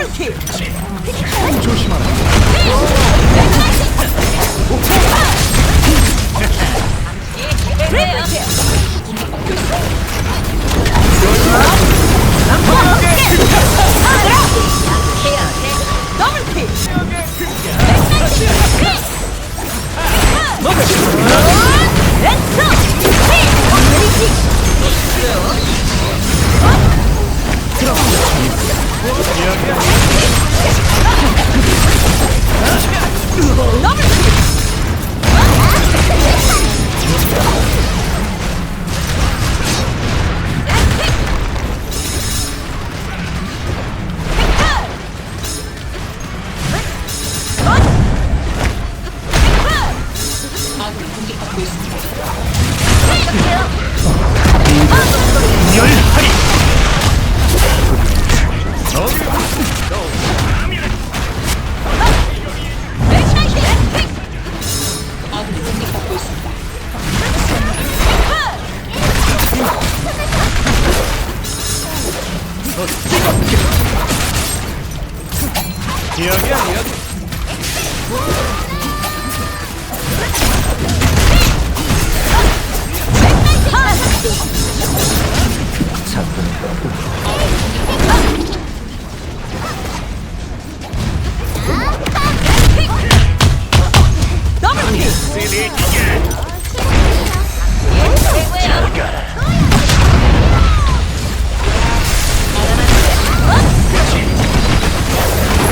더블킬. 조심하라. 레이블킬. 여기야 여기